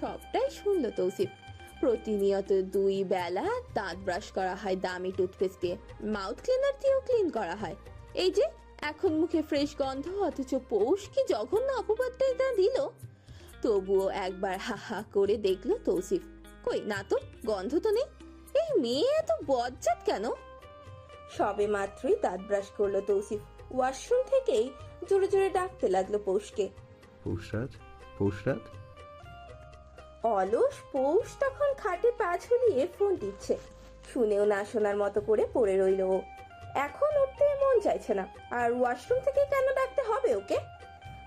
সবটাই শুনল তৌসিফ। প্রতিনিয়ত দুই বেলা দাঁত ব্রাশ করা হয় দামি টুথপেস্ট দিয়ে মাউথ ক্লিনার দিয়েও ক্লিন করা হয়। এই যে, এখন মুখে ফ্রেশ গন্ধ, অথচ পৌষ কি জঘন্য অপবাদটাই তা দিল? তবুও একবার হা হা করে দেখল তৌসিফ। কই, না তো, গন্ধ তো নেই। এই মেয়ে এত বজ্জাত কেন? সবে মাত্রই দাঁত ব্রাশ করল তৌসিফ। ওয়াশরুম থেকেই জোরে জোরে ডাকতে লাগল পৌষকে। পৌষরাজ পৌষরাজ? অলস পৌষ তখন খাটে পা ঝুলিয়ে ফোন টিপছে শুনেও না শোনার মতো করে পড়ে রইল ও। এখন উঠতে মন চাইছে না। আর ওয়াশরুম থেকে কেন ডাকতে হবে ওকে?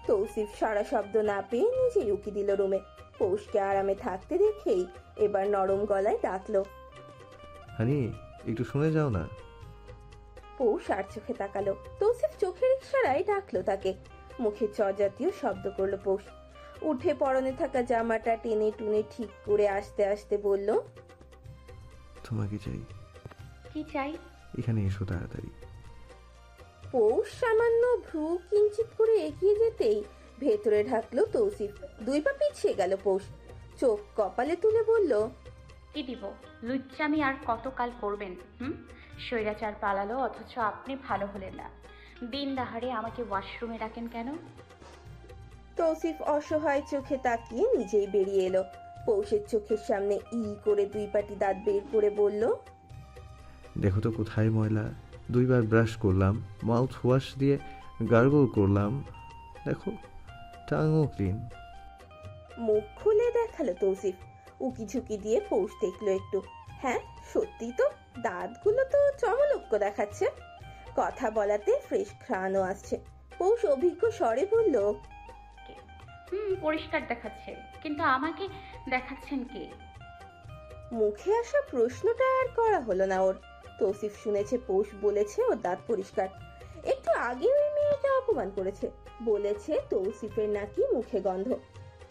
তৌসিফ সারা শব্দ না পেয়ে নিজেই উকি দিল রুমে। পৌষকে আরামে থাকতে দেখেই এবার নরম গলায় ডাকলো। হানি একটু শুনে যাও না। পৌষ আর চোখে তাকালো। তৌসিফ চোখের ইশারায় ডাকলো তাকে। মুখে চজাতীয় শব্দ করল পৌষ। উঠে পরনে থাকা জামাটা টেনে টুনে ঠিক করে আসতে আসতে বলল তোমাকে চাই। কি চাই? এখানে এসো তাড়াতাড়ি। পৌষ সামান্য ভ্রু কিঞ্চিত করে এগিয়ে যেতেই ভেতরে ঢাকলো তৌসিফ। দুই পা পিছিয়ে গেল পৌষ। চোখ কপালে তুলে বলল কি দিব? লুচ্চামি আর কতকাল করবেন হুম? স্বৈরাচার পালালো অথচ আপনি ভালো হলেন না। দিন দাহারে আমাকে ওয়াশরুমে ডাকেন কেন? তৌসিফ অসহায় চোখে তাকিয়ে নিজেই বেরিয়ে এলো। পৌষের চোখের সামনে ই করে দুই পাটি দাঁত বের করে বলল দেখো তো কোথায় ময়লা। দুইবার ব্রাশ করলাম মাউথ ওয়াশ দিয়ে গার্গল করলাম। দেখো টাঙও ক্লিন। মুখ খুলে দেখাল তৌসিফ। উকি ঝুঁকি দিয়ে পৌষ দেখল একটু। হ্যাঁ সত্যি তো দাঁতগুলো তো চমলক্য দেখাচ্ছে। কথা বলাতে ফ্রেশ ঘ্রাণও আসছে। পৌষ অভিজ্ঞ স্বরে বলল হুম, পরিষ্কার দেখাচ্ছে। কিন্তু আমাকে দেখাচ্ছেন কে? মুখে আসা প্রশ্নটা আর করা হলো না ওর। তৌসিফ শুনেছে, পৌষ বলেছে, ওর দাঁত পরিষ্কার। একটু আগে ওই মেয়েটা অপমান করেছে। বলেছে তৌসিফের নাকি মুখে গন্ধ।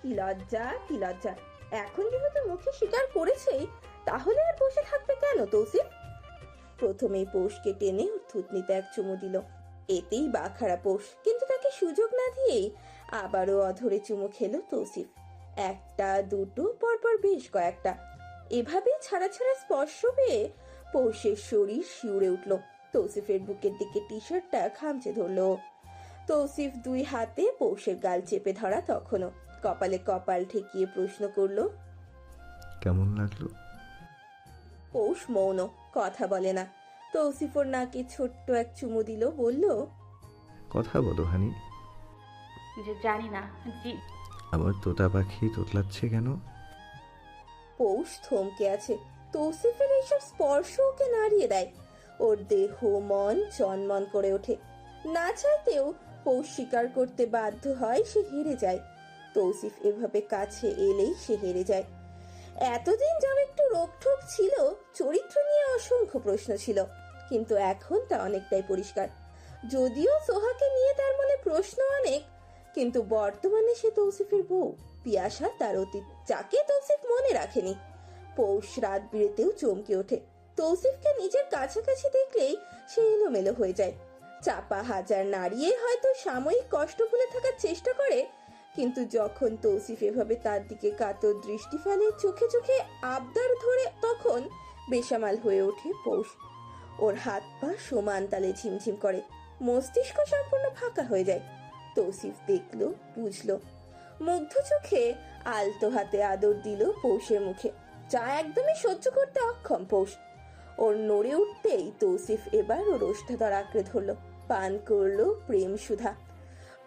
কি লজ্জা কি লজ্জা। এখন যেহেতু মুখে স্বীকার করেছেই, তাহলে আর বসে থাকবে কেন তৌসিফ? প্রথমেই পৌষকে টেনে ওর থুতনিতে এক চুমু দিল। এতেই বাখারা পৌষ। কিন্তু তাকে সুযোগ না দিয়েই আবারও অধরে চুমু খেলো তৌসিফ। একটা দুটো পরপর বেশ কয়েকটা। এভাবে ছাড়া ছাড়া স্পর্শ পেয়ে পৌষের শরীর শিউরে উঠল। তৌসিফের বুকের দিকে টি শার্টটা খামচে ধরলো। তৌসিফ দুই হাতে পৌষের গাল চেপে ধরা তখনও। কপালে কপাল ঠেকিয়ে প্রশ্ন করল কেমন লাগল? পৌষ মৌন কথা বলে না। তৌসিফর নাকে ছোট্ট এক চুমু দিল বলল কথা বলো হানি। যে জানি না জি। আমার তোতা পাখি তোতলাচ্ছে কেন? পৌষ থমকে আছে তৌসিফের এইসব স্পর্শ ওকে নাড়িয়ে দেয়। ওর দেহ মন চনমন করে ওঠে। না চাইতেও পৌষ স্বীকার করতে বাধ্য হয় সে হেরে যায়। তৌসিফ এভাবে কাছে এলেই সে হেরে যায়। এতদিন যা একটু রোগঠোক ছিল চরিত্র নিয়ে অসংখ্য প্রশ্ন ছিল কিন্তু এখন তা অনেকটাই পরিষ্কার। যদিও সোহাকে নিয়ে তার মনে প্রশ্ন অনেক কিন্তু বর্তমানে সে তৌসিফের বউ, পিয়াসা তার অতীত, যাকে তৌসিফ মনে রাখেনি। পৌষ রাত বিরেতেও চমকে ওঠে। তৌসিফকে নিজের কাছাকাছি দেখলেই সে এলোমেলো হয়ে যায়। চাপা হাজার নাড়িয়ে হয়তো সাময়িক কষ্ট ভুলে থাকার চেষ্টা করে, কিন্তু যখন তৌসিফ এভাবে তার দিকে কাতর দৃষ্টি ফেলে চোখে চোখে আবদার ধরে, তখন বেসামাল হয়ে ওঠে পৌষ। ওর হাত পা সমান তালে ঝিমঝিম করে। মস্তিষ্ক সম্পূর্ণ ফাঁকা হয়ে যায়। তৌসিফ দেখল, বুঝলো। মুগ্ধ চোখে আলতো হাতে আদর দিল পৌষের মুখে। যা একদমই সহ্য করতে অক্ষম পৌষ। ওর নড়ে উঠতেই তৌসিফ এবার ওর ওষ্ঠাধর আঁকড়ে ধরলো, পান করল প্রেম সুধা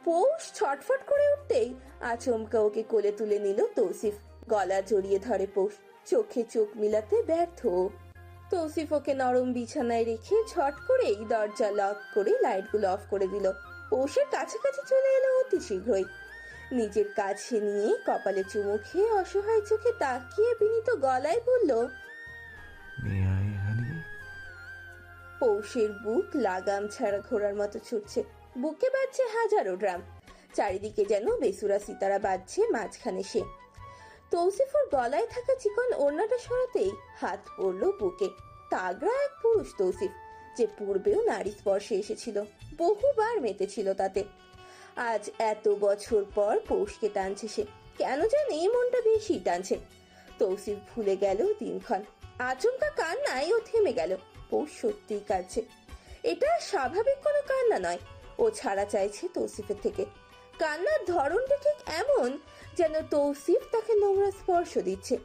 পৌষ ছটফট করে উঠতেই আচমকা ওকে কোলে তুলে নিল তৌসিফ। গলা জড়িয়ে ধরে পৌষ, চোখে চোখ মিলাতে ব্যর্থ তৌসিফ ওকে নরম বিছানায় রেখে ঝট করেই দরজা লক করে লাইটগুলো অফ করে দিল। পৌষের কাছাকাছি চলে এলো অতি শীঘ্রই। নিজের কাছে নিয়ে কপালে চুমু খেয়ে অসহায় চোখে তাকিয়ে বিনীত গলায় বলল পৌষের বুক লাগাম ছাড়া ঘোড়ার মতো ছুটছে। বুকে বাজছে হাজারো ড্রাম। চারিদিকে যেন বেসুরা সিতারা বাজছে মাঝখানে সে। তৌসিফুর গলায় থাকা চিকন ওড়নাটা সরাতেই হাত পড়ল বুকে। তাগড়া এক পুরুষ তৌসিফ। যে পূর্বেও নারী স্পর্শে এসেছিল, বহুবার মেতেছিল তাতে। আজ এত বছর পর পৌষকে টানছে সে। কেন জানি মনটা বেশি টানছে। তৌসিফ ভুলে গেল দিনক্ষণ। আচমকা কান্নায় ও থেমে গেল। পৌষ সত্যিই কাঁদছে। এটা স্বাভাবিক কোনো কান্না নয়, ও ছাড়া চাইছে তৌসিফের থেকে। কান্নার ধরনটা ঠিক এমন যেন তৌসিফ তাকে নোংরা স্পর্শ দিচ্ছে।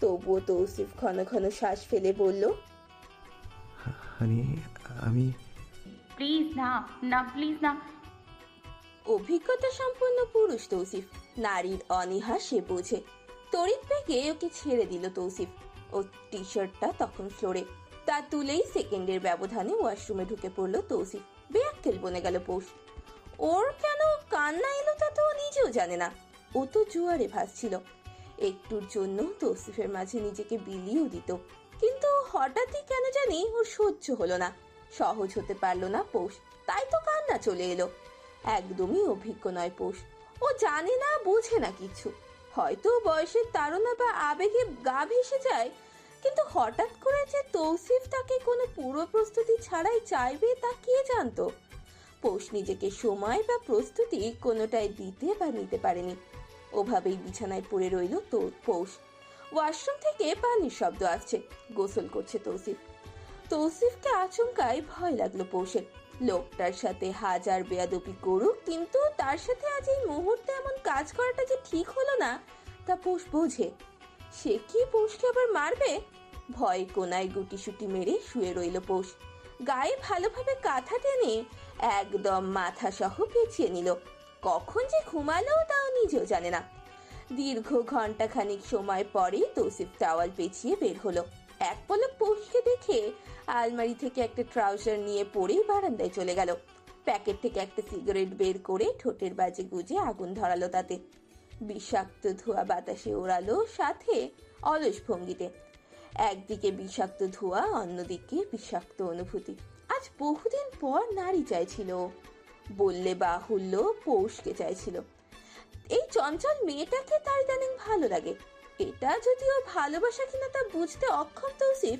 তবুও তৌসিফ ঘন ঘন শ্বাস ফেলে বলল আমি প্লিজ না না প্লিজ না। অভিজ্ঞতা সম্পন্ন পুরুষ তৌসিফ। নারীর অনীহা সে বোঝে। তড়িৎ বেগে ওকে ছেড়ে দিল তৌসিফ। ও টি শার্টটা তখন ফ্লোরে। তা তুলেই সেকেন্ডের ব্যবধানে ওয়াশরুমে ঢুকে পড়ল তৌসিফ। বেয়াক্কেল বনে গেল পৌষ। ওর কেন কান্না এলো তা তো নিজেও জানে না। ও তো জুয়ারে ভাসছিল। একটুর জন্য তৌসিফের মাঝে নিজেকে বিলিয়েও দিত। কিন্তু হঠাৎই কেন জানি ওর সহ্য হলো না। সহজ হতে পারল না পৌষ। তাই তো কান্না চলে এলো। একদমই অভিজ্ঞ নয় পোষ। ও জানে না, বোঝে না কিছু। হয়তো বয়সের তাড়না বা আবেগে গা ভেসে যায়, কিন্তু হঠাৎ করে যে তৌসিফ তাকে কোনো পূর্ব প্রস্তুতি ছাড়াই চাইবে তা কে জানতো? পোষ নিজেকে সময় বা প্রস্তুতি কোনোটাই দিতে বা নিতে পারেনি। ওভাবেই বিছানায় পড়ে রইল তো পৌষ। ওয়াশরুম থেকে পানির শব্দ আসছে। গোসল করছে তৌসিফ। তৌসিফকে আচমকাই ভয় লাগল পৌষের। লোকটার সাথে হাজার বেয়াদপি করুক, কিন্তু তার সাথে আজ এই মুহূর্তে এমন কাজ করাটা যে ঠিক হলো না, তা পোষ বোঝে। সে কি পোষকে আবার মারবে? ভয় কোনায় গুটিসুটি মেরে শুয়ে রইল পোষ। গায়ে ভালোভাবে কাঁথা টেনে একদম মাথা সহ পেঁচিয়ে নিল। কখন যে ঘুমালো তাও নিজেও জানে না। দীর্ঘ ঘণ্টা খানিক সময় পরে তৌসিফ টাওয়াল পেঁচিয়ে বের হলো। এক পলক পৌষকে দেখে আলমারি থেকে একটা ট্রাউজার নিয়ে পরে বারান্দায় চলে গেল। প্যাকেট থেকে একটা সিগারেট বের করে ঠোঁটের বাজে গুজে আগুন ধরালো তাতে। বিষাক্ত ধোঁয়া বাতাসে ওড়ালো সাথে অলস ভঙ্গিতে। একদিকে বিষাক্ত ধোঁয়া, অন্যদিকে বিষাক্ত অনুভূতি। আজ বহুদিন পর নারী চাইছিল। বললে বাহুল্য, পৌষকে চাইছিল। এই চঞ্চল মেয়েটাকে তার ইদানিং ভালো লাগে। এটা যদিও ভালোবাসা কিনা তা বুঝতে অক্ষম তৌসিফ,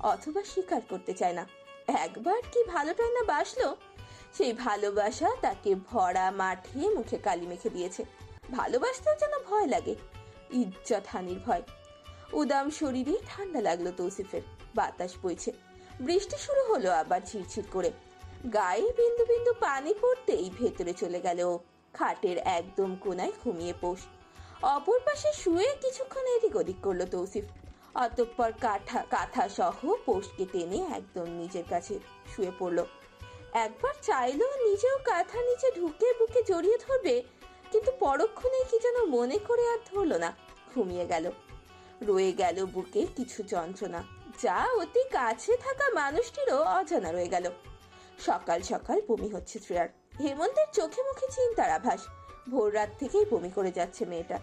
অথবা স্বীকার করতে চায় না। একবার কি ভালোটাই না বাসলো? সেই ভালোবাসা তাকে ভরা মাঠে মুখে কালি মেখে দিয়েছে। ভালোবাসতেও যেন ভয় লাগে, ইজ্জত হানির ভয়। উদাম শরীরে ঠান্ডা লাগল তৌসিফের, বাতাস বইছে। বৃষ্টি শুরু হলো আবার ঝিরঝির করে। গায়ে বিন্দু বিন্দু পানি পড়তেই ভেতরে চলে গেল খাটের একদম কোনায় ঘুমিয়ে পোষ অপর পাশে শুয়ে কিছুক্ষণ এদিক ওদিক করল তৌসিফ। অতঃপর কাঠা কাঁথা সহ পোষকে টেনে একদম নিজের কাছে শুয়ে পড়ল। একবার চাইলো নিজেও কাঁথা নিচে ঢুকে বুকে জড়িয়ে ধরবে, কিন্তু পরক্ষণে কি যেন মনে করে আর ধরলো না, ঘুমিয়ে গেল। রয়ে গেল বুকে কিছু যন্ত্রণা, যা অতি কাছে থাকা মানুষটিরও অজানা রয়ে গেল। সকাল সকাল বমি হচ্ছে শ্রেয়ার। হেমন্তের চোখে মুখে চিন্তার আভাস। ভোর রাত থেকেই বমি করে যাচ্ছে মেয়েটা।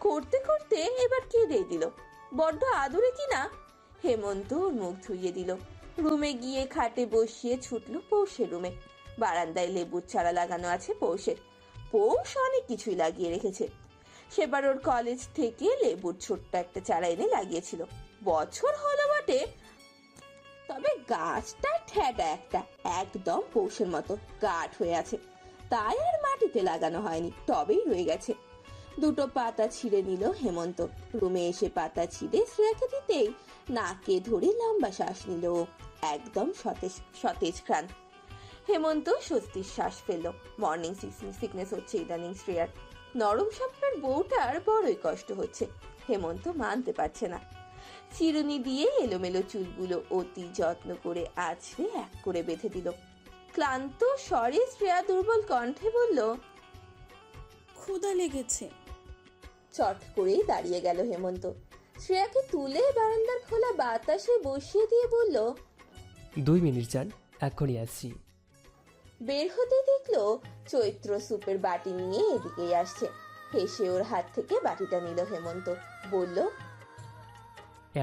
করতে করতে এবার কেঁদে দিল। বড্ড আদরে কিনা হেমন্ত ওর মুখ ধুইয়ে দিল। রুমে গিয়ে খাটে বসিয়ে ছুটল পৌষের রুমে। বারান্দায় লেবুর চারা লাগানো আছে পৌষের। পৌষ অনেক কিছুই লাগিয়ে রেখেছে। সেবার ওর কলেজ থেকে লেবুর ছোট্ট একটা চারা এনে লাগিয়েছিল। বছর হলো বটে, তবে গাছটা ঠেডা একটা, একদম পৌষের মতো গাঠ হয়ে আছে। তাই আর মাটিতে লাগানো হয়নি, তবেই রয়ে গেছে। দুটো পাতা ছিঁড়ে নিল হেমন্ত। রুমে এসে পাতা ছিঁড়ে শ্রেয়াকে দিতেই নাকে ধরে লম্বা শ্বাস নিল একদম সতেজ সতেজ ঘ্রাণ হেমন্ত স্বস্তির শ্বাস ফেলল। মর্নিং সিকনেস হচ্ছে ইদানিং শ্রেয়ার। নরম স্বপ্নের বউটার বড়ই কষ্ট হচ্ছে। হেমন্ত মানতে পারছে না। চিরুনি দিয়ে এলোমেলো চুলগুলো অতি যত্ন করে আছড়ে এক করে বেঁধে দিল। ক্লান্ত স্বরে শ্রেয়া দুর্বল কণ্ঠে বলল ক্ষুধা লেগেছে। চট করেই দাঁড়িয়ে গেল হেমন্ত। শ্রেয়াকে তুলে বারান্দার খোলা বাতাসে বসিয়ে দিয়ে বলল দুই মিনিট যান এক্ষুনি আসছি। বের হতে দেখল চৈত্র সুপের বাটি নিয়ে এদিকেই আসছে। হেসে ওর হাত থেকে বাটিটা নিল হেমন্ত। বলল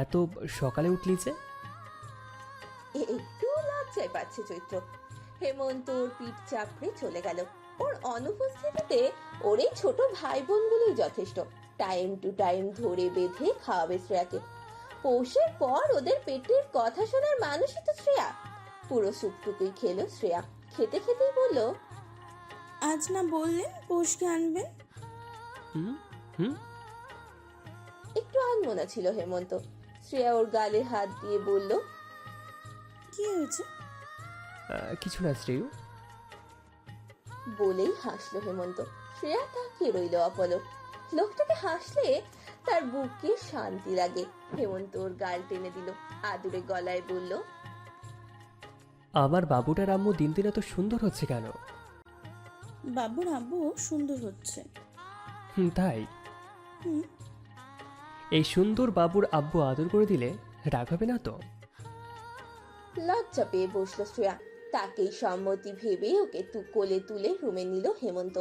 এত সকালে উঠলি যে? একটু লজ্জায় পাচ্ছে চৈত্র। হেমন্ত ওর পিঠ চাপড়ে চলে গেল। ওর অনুপস্থিতিতে ওর এই ছোট ভাই বোনগুলোই যথেষ্ট। টাইম টু টাইম ধরে বেঁধে খাওয়াবে শ্রেয়াকে। পৌষের পর ওদের পেটের কথা শোনার মানুষই তো শ্রেয়া। পুরো সুপটুকুই খেলো শ্রেয়া। খেতে খেতেই বলল আজ না বললেন পৌষকে আনবেন? একটু হুম। আনমনা ছিল হেমন্ত। শ্রেয়া ওর গালে হাত দিয়ে বলল কি হয়েছে? কিছু না শ্রেয়ু। বলেই হাসলো হেমন্ত। শ্রেয়া তাকিয়ে রইল অপলক। লোকটাকে হাসলে তার বুকে শান্তি লাগে। হেমন্ত ওর গাল টেনে দিল আদুরে গলায় বলল আমার বাবুটার আম্মু দিন দিন এত সুন্দর হচ্ছে কেন? বাবুর আব্বু সুন্দর হচ্ছে। হুম তাই? হুম। এই সুন্দর বাবুর আব্বু আদর করে দিলে রাগ হবে না তো? লজ্জা পেয়ে বসল শ্রেয়া। তাকেই সম্মতি ভেবে ওকে তু কোলে তুলে রুমে নিল হেমন্ত।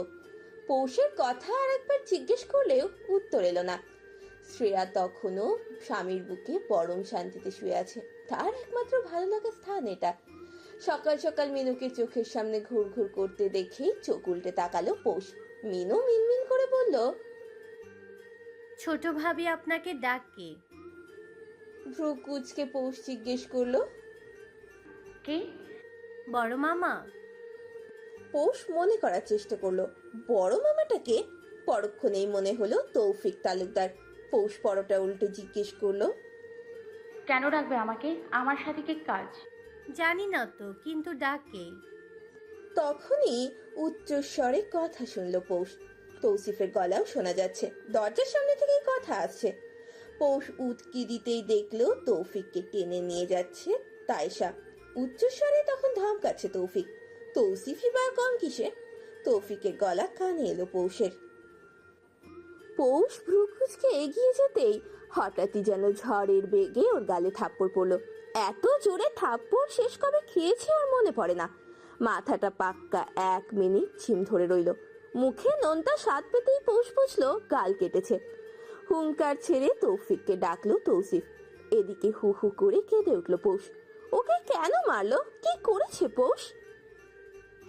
পৌষের কথা আর একবার জিজ্ঞেস করলেও উত্তর এলো না। শ্রেয়া তখনও স্বামীর বুকে পরম শান্তিতে শুয়ে আছে। তার একমাত্র ভালো লাগার স্থান এটা। সকাল সকাল মিনুকে চোখের সামনে ঘুর ঘুর করতে দেখেই চোখ উল্টে তাকালো পৌষ। মিনু মিনমিন করে বলল ছোট ভাবি আপনাকে ডাকে। ভ্রু কুচকে পৌষ জিজ্ঞেস করল কে? বড় মামা। পৌষ মনে করার চেষ্টা করল। বড় মামাটাকে পরক্ষণেই মনে হলো তৌফিক তালুকদার। পৌষ পরোটা উল্টে জিজ্ঞেস করল কেন ডাকবে আমাকে? আমার সাথে কি কাজ? জানি না তো কিন্তু ডাকে। তখনই উচ্চস্বরে কথা শুনলো পৌষ। তৌসিফের গলাও শোনা যাচ্ছে দরজার সামনে থেকেই কথা আসছে। পৌষ উৎকি দিতেই দেখল তৌফিককে টেনে নিয়ে যাচ্ছে তাইশা উচ্চস্বরে তখন ধমকাচ্ছে তৌফিক। তৌসিফি বা কম কিসে তৌফিকের গলা কানে এলো পৌষের। পৌষ ভ্রুকুচকে এগিয়ে যেতেই হঠাৎই যেন ঝড়ের বেগে ওর গালে থাপ্পড় পড়ল। এত জোরে থাপ্পড় শেষ কবে খেয়েছে ওর মনে পড়ে না। মাথাটা পাক্কা এক মিনিট ছিম ধরে রইল। মুখে নোনতা স্বাদ পেতেই পৌষ বুঝলো গাল কেটেছে। হুঙ্কার ছেড়ে তৌফিককে ডাকলো তৌসিফ। এদিকে হু হু করে কেঁদে উঠল পৌষ। ওকে কেন মারলো? কি করেছে পৌষ?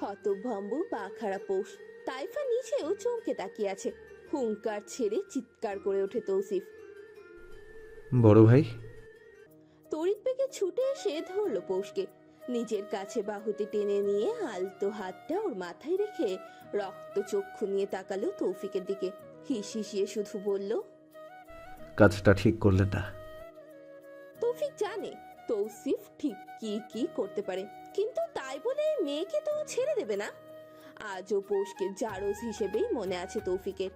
হতভম্ব পা খাড়া পৌষ তাইফা নিচেও চমকে তাকিয়ে আছে। হুঙ্কার ছেড়ে চিৎকার করে ওঠে তৌসিফ। বড় ভাই। তড়িৎ বেগে ছুটে এসে ধরলো পৌষকে। নিজের কাছে বাহুতে টেনে নিয়ে আলতো হাতটা ওর মাথায় রেখে রক্ত চক্ষু নিয়ে তাকালো তৌফিকের দিকে। হিস হিসিয়ে শুধু বলল কাজটা ঠিক করলেন না তৌফিক জানে তৌসিফ ঠিক কি কি করতে পারে। কিন্তু তাই বলে মেয়েকে তো ছেড়ে দেবে না। আজও পৌষকে জারজ হিসেবেই মনে আছে তৌফিকের।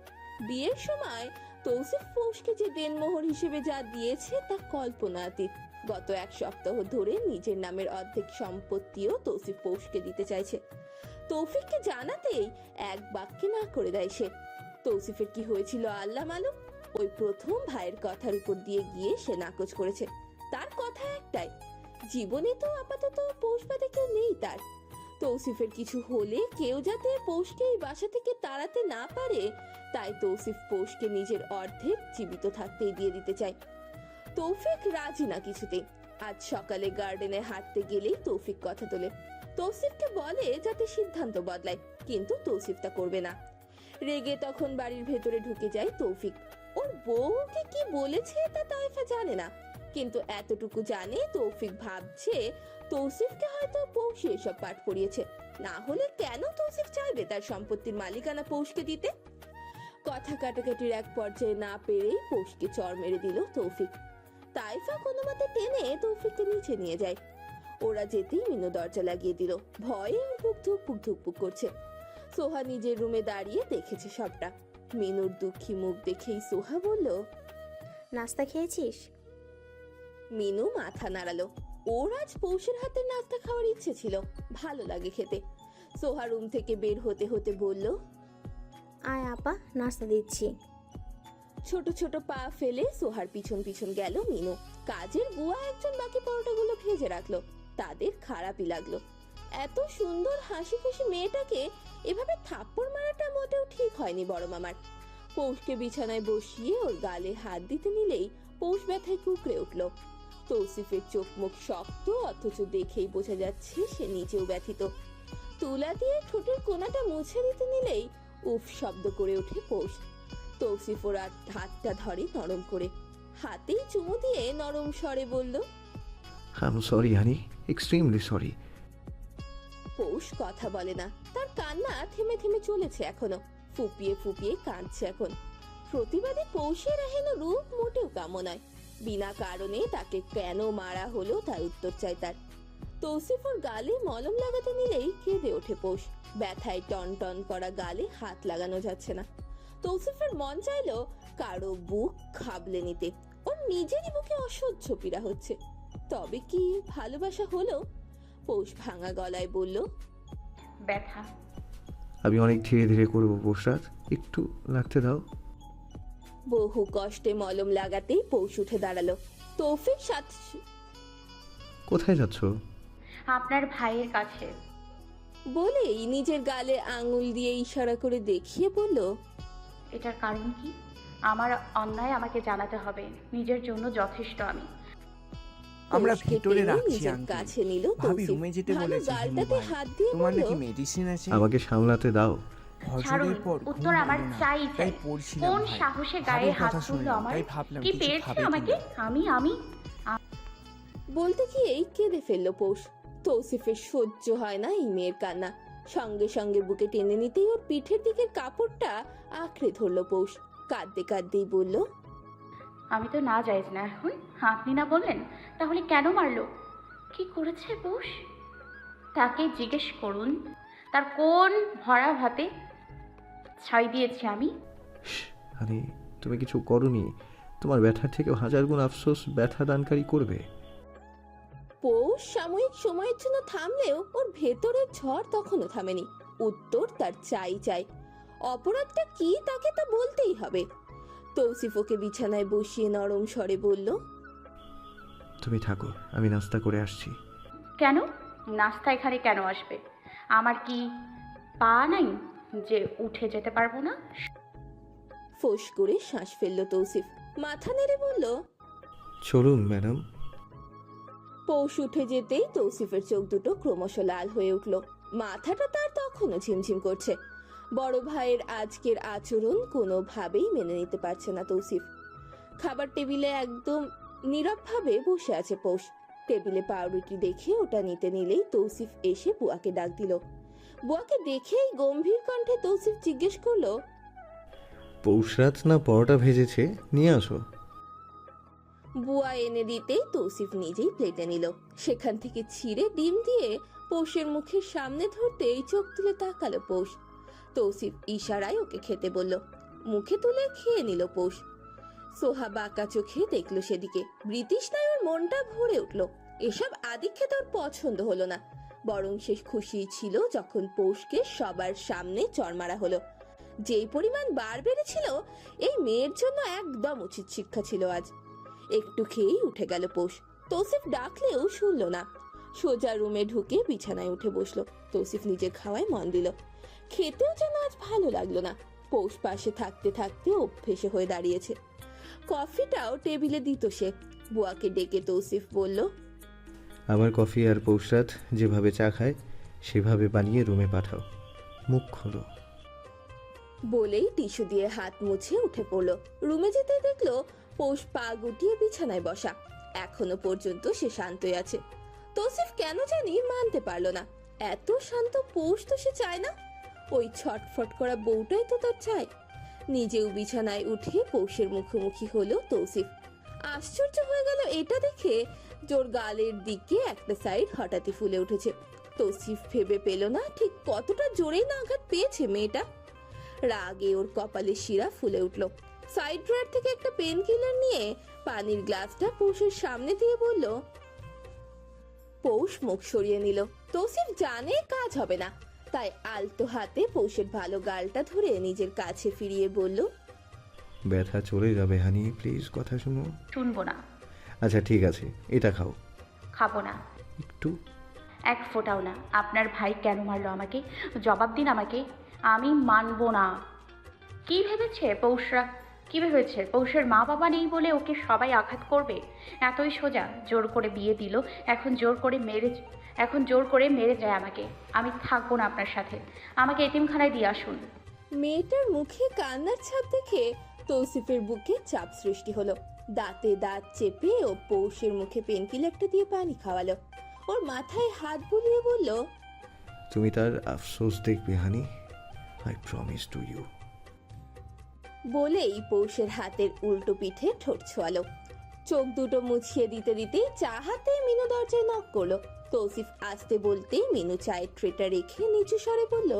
বিয়ের সময় তৌসিফ পৌষকে যে দেনমোহর হিসেবে যা দিয়েছে তা কল্পনাতীত। গত এক সপ্তাহ ধরে নিজের নামের অর্ধেক সম্পত্তিও তৌসিফ পৌষকে দিতে চাইছে। তৌফিককে জানাতেই এক বাক্যে না করে দেয় সে। তৌসিফের কি হয়েছিল আল্লাহ মালুম? ওই প্রথম ভাইয়ের কথার উপর দিয়ে গিয়ে সে নাকচ করেছে। একটাই। জীবনে তো আপাতত পৌষ বাদে কেউ নেই তার। তৌসিফের কিছু হলে কেউ যাতে পৌষকে এই বাসা থেকে তাড়াতে না পারে, তাই তৌসিফ পৌষকে নিজের অর্ধেক জীবিত থাকতেই দিয়ে দিতে চায়। তৌফিক রাজি না কিছুতেই আজ সকালে গার্ডেনে হাঁটতে গেলেই তৌফিক কথা তোলে। তৌসিফকে বলে যাতে সিদ্ধান্ত বদলায়, কিন্তু তৌসিফ তা করবে না। রেগে তখন বাড়ির ভেতরে ঢুকে যায় তৌফিক। ওর বউকে কি বলেছে তা তাইফা জানে না। কিন্তু এতটুকু জানে তৌফিক ভাবছে তৌসিফকে হয়তো পৌষে এসব পাঠ পড়িয়েছে। না হলে কেন তৌসিফ চাইবে তার সম্পত্তির মালিকানা পৌষকে দিতে? কথা কাটাকাটির এক পর্যায়ে না পেরেই পৌষকে চর মেরে দিল তৌফিক। তাইফা কোনো মতে টেনে তৌফিককে নিচে নিয়ে যায়। ওরা যেতেই মিনু দরজা লাগিয়ে দিল। ভয়ে ওর বুক ধুকপুক ধুকপুক করছে। সোহা নিজের রুমে দাঁড়িয়ে দেখেছে সবটা। মিনুর দুঃখী মুখ দেখেই সোহা বলল, নাস্তা খেয়েছিস? মিনু মাথা নাড়ালো। ওর আজ পৌষের হাতের নাস্তা খাওয়ার ইচ্ছে ছিল। ভালো লাগে খেতে। সোহা রুম থেকে বের হতে হতে বলল আয় আপা নাস্তা দিচ্ছি। ছোট ছোট পা ফেলে সোহার পিছন পিছন গেল মিনু। কাজের বুয়া একজন বাকি পরোটাগুলো ভেজে রাখল। তাদের খারাপই লাগল। এত সুন্দর হাসি খুশি মেয়েটাকে এভাবে থাপ্পড় মারাটা মোটেও ঠিক হয়নি বড় মামার। পৌষকে বিছানায় বসিয়ে ওর গালে হাত দিতে নিলেই পৌষ ব্যথায় কুকড়ে উঠল। তৌসিফের চোখ মুখ শক্ত অথচ দেখেই বোঝা যাচ্ছে সে নিজেও ব্যথিত। তুলা দিয়ে ঠোঁটের কোনাটা মুছে দিতে নিলেই উফ শব্দ করে ওঠে পৌষ। তৌসিফ ওর হাতটা ধরে নরম করে। হাতেই চুমু দিয়ে নরম স্বরে বলল I'm sorry honey extremely sorry Poush কথা বলে না। তার কান্না থেমে থেমে চলেছে এখনও। ফুপিয়ে ফুপিয়ে কাঁদছে এখন। প্রতিবাদী পৌষের এহেন রূপ মোটেও কাম নামও নয়। বিনা কারণে তাকে কেন মারা হলো তার উত্তর চাই তার। তৌসিফ ওর গালে মলম লাগাতে নিলেই কেঁদে ওঠে পোষ। ব্যথায় টন টন করা গালে হাত লাগানো যাচ্ছে না। তৌসিফের মন চাইলো কারও বুক খাবলে নিতে। ওর নিজেরই বুকে অসহ্য পীড়া হচ্ছে। তবে কি ভালোবাসা হলো? পৌষ ভাঙা গলায় বলল ব্যথা। আমি অনেক ধীরে ধীরে করব পোশরাত একটু লাগতে দাও। বহু কষ্টে মলম লাগাতেই পৌষ উঠে দাঁড়াল। তৌফিক সাথে কোথায় যাচ্ছ? আপনার ভাইয়ের কাছে। বলেই নিজের গালে আঙুল দিয়ে ইশারা করে দেখিয়ে বলল এটার কারণ কি? আমার অন্যায় আমাকে জানাতে হবে। নিজের জন্য যথেষ্ট আমি। আমরা ভেতরে রাখছি কাছে নিল ভাবি রুমে যেতে বলেছে তোমার নাকি মেডিসিন আছে? আমাকে সামলাতে দাও। ছাড়ুন উত্তর আমার চাই চাই। কোন সাহসে গায়ে হাত তুললো আমার কি পেয়েছে আমাকে আমি আমি? বলতে গিয়েই কেঁদে ফেলল পৌষ। তৌসিফের সহ্য হয় না এই মেয়ের কান্না। সঙ্গে সঙ্গে বুকে টেনে নিতেই ওর পিঠের দিকের কাপড়টা আঁকড়ে ধরলো পৌষ। কাঁদতে কাঁদতেই বলল আমি তো না যাইজ না এখন। আপনি না বললেন তাহলে কেন মারলো? কি করেছে বুশ তাকে জিজ্ঞেস করুন। তার কোন ভরা ভাতে ছাই দিয়েছি আমি। আরে তুমি কিছু করনি। তোমার ব্যথার থেকেও হাজার গুণ আফসোস ব্যথা দানকারী করবে। পৌষ সাময়িক সময়ের জন্য থামলেও ওর ভেতরের ঝড় তখনও থামেনি। উত্তর তার চাই চাই। অপরাধটা কি তাকে তা বলতেই হবে। তৌসিফ ওকে বিছানায় বসিয়ে নরম স্বরে বলল তুমি থাকো আমি নাস্তা করে আসছি। কেন? নাস্তা এখানে কেন আসবে? আমার কি পা নাই? যে উঠে যেতে পারব না। ফোঁস করে শ্বাস ফেলল তৌসিফ। মাথা নেড়ে বলল চলুন ম্যাডাম। পৌষ উঠে যেতেই তৌসিফের চোখ দুটো ক্রমশ লাল হয়ে উঠল। মাথাটা তার তখনও ঝিমঝিম করছে। বড় ভাইয়ের আজকের আচরণ কোনোভাবেই মেনে নিতে পারছে না তৌসিফ। খাবার টেবিলে একদম নীরবভাবে বসে আছে পৌষ। টেবিলে পাউরুটি দেখে ওটা নিতে নিলেই তৌসিফ এসে বুয়াকে ডাক দিল বুয়াকে দেখেই গম্ভীর কণ্ঠে তৌসিফ জিজ্ঞেস করল পৌষরাত না পরোটা ভেজেছে? নিয়ে আসো। বুয়া এনে দিতেই তৌসিফ নিজেই প্লেটে নিল। সেখান থেকে ছিঁড়ে ডিম দিয়ে পৌষের মুখের সামনে ধরতেই চোখ তুলে তাকালো পৌষ। তৌসিফ ইশারায় ওকে খেতে বলল মুখে তুলে খেয়ে নিল পৌষ। সোহা বাঁকা চোখে দেখল সেদিকে। ব্রিটিশ নায়র মনটা ভরে উঠল এসব আদিক্ষেত ওর পছন্দ হলো না। বরং সে খুশি ছিল যখন পৌষকে সবার সামনে চরমারা হলো। যেই পরিমাণ বার বেড়েছিল, এই মেয়ের জন্য একদম উচিত শিক্ষা ছিল আজ। একটু খেয়েই উঠে গেল পৌষ। তৌসিফ ডাকলেও শুনল না। সোজা রুমে ঢুকে বিছানায় উঠে বসল। তৌসিফ নিজে খাওয়ায় মন দিল। খেতেও যেন আজ ভালো লাগল না। পৌষ পাশে থাকতে থাকতে অভ্যেসে হয়ে দাঁড়িয়েছে। কফিটাও টেবিলে দিত সে। বুয়াকে ডেকে তৌসিফ বলল আমার কফি আর পৌষরাত যেভাবে চা খায়, সেভাবে বানিয়ে রুমে পাঠাও। মুখ খোলো। বলেই টিস্যু দিয়ে হাত মুছে উঠে পড়ল। রুমে যেতে দেখল পৌষ পা গুটিয়ে বিছানায় বসা। এখনও পর্যন্ত সে শান্তই আছে। তৌসিফ কেন জানি মানতে পারল না। এত শান্ত পৌষ তো সে চায় না। ওই ছটফট করা বউটাই তো তার চায়। নিজেও বিছানায় উঠে পৌষের মুখোমুখি হলো তৌসিফ। আশ্চর্য হয়ে গেল এটা দেখে জোর গালের দিকে একটা সাইড হঠাৎই ফুলে উঠেছে। তৌসিফ ভেবে পেল না ঠিক কতটা জোরেই না আঘাত পেয়েছে মেয়েটা। রাগে ওর কপালে শিরা ফুলে উঠল। সাইড ড্রয়ার থেকে একটা পেন কিলার নিয়ে পানির গ্লাসটা পৌষের সামনে দিয়ে বলল পৌষ মুখ সরিয়ে নিল। তৌসিফ জানে কাজ হবে না। তাই আলতো হাতে পৌষের ভালো গালটা ধরে নিজের কাছে ফিরিয়ে বলল ব্যথা চলে যাবে হানি প্লিজ কথা শুনো। শুনব না। আচ্ছা ঠিক আছে। এটা খাও। খাব না। একটু। এক ফোঁটাও না। আপনার ভাই কেন মারলো আমাকে? জবাব দিন আমাকে। আমি মানবো না। কি ভেবেছে পৌষরা? কি ভেবেছে? পৌষের মা বাবা নেই বলে ওকে সবাই আঘাত করবে? এতই সোজা। জোর করে বিয়ে দিল। এখন জোর করে মেরে এখন জোর করে মেরে যায় আমাকে। আমি থাকব না আপনার সাথে। আমাকে এতিমখানায় দিয়ে আসুন। মেয়েটার মুখে কান্নার ছাপ দেখে তৌসিফের বুকে চাপ সৃষ্টি হলো। দাঁতে দাঁত চেপে ও পৌষের মুখে পেনকিলারটা দিয়ে পানি খাওয়ালো। ওর মাথায় হাত বুলিয়ে বলল তুমি তার আফসোস দেখবে honey. I promise to you বলেই পৌষের হাতের উল্টো পিঠে ঠোঁট ছোয়ালো। চোখ দুটো মুছিয়ে দিতে দিতেই চা হাতে মিনু দরজায় নক করল। তৌসিফ আসতে বলতেই মিনু চায়ের ট্রেটা রেখে নিচু স্বরে বলল